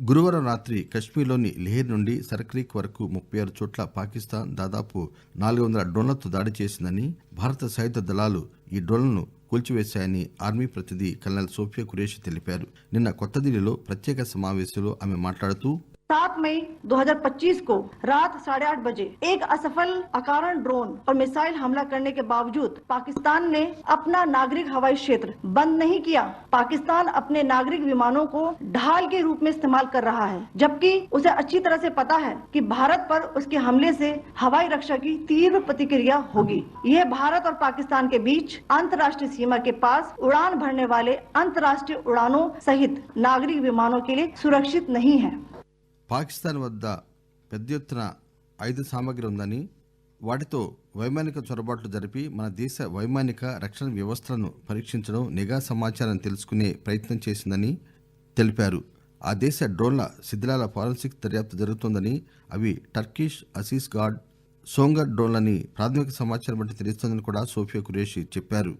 గురువారం రాత్రి కశ్మీర్లోని లెహర్ నుండి సర్క్రీక్ వరకు ముప్పై ఆరు చోట్ల పాకిస్తాన్ దాదాపు నాలుగు వందల డ్రోన్లతో దాడి చేసిందని భారత సాయుధ దళాలు ఈ డ్రోన్లను కూల్చివేశాయని ఆర్మీ ప్రతినిధి కల్నల్ సోఫియా కురేషి తెలిపారు. నిన్న కొత్త ఢిల్లీలో ప్రత్యేక సమావేశంలో ఆమె మాట్లాడుతూ सात मई 2025 को रात साढ़े आठ बजे एक असफल अकारण ड्रोन और मिसाइल हमला करने के बावजूद पाकिस्तान ने अपना नागरिक हवाई क्षेत्र बंद नहीं किया। पाकिस्तान अपने नागरिक विमानों को ढाल के रूप में इस्तेमाल कर रहा है, जबकि उसे अच्छी तरह से पता है कि भारत पर उसके हमले से हवाई रक्षा की तीव्र प्रतिक्रिया होगी। यह भारत और पाकिस्तान के बीच अंतर्राष्ट्रीय सीमा के पास उड़ान भरने वाले अंतर्राष्ट्रीय उड़ानों सहित नागरिक विमानों के लिए सुरक्षित नहीं है। పాకిస్తాన్ వద్ద పెద్ద ఎత్తున ఆయుధ సామగ్రి ఉందని వాటితో వైమానిక చొరబాట్లు జరిపి మన దేశ వైమానిక రక్షణ వ్యవస్థలను పరీక్షించడం నిఘా సమాచారం తెలుసుకునే ప్రయత్నం చేసిందని తెలిపారు. ఆ దేశ డ్రోన్ల శిథిలాల ఫారెన్సిక్ దర్యాప్తు జరుగుతోందని అవి టర్కిష్ అసీస్ గార్డ్ సోంగర్ డ్రోన్లని ప్రాథమిక సమాచారం బట్టి తెలుస్తోందని కూడా సోఫియా కురేషి చెప్పారు.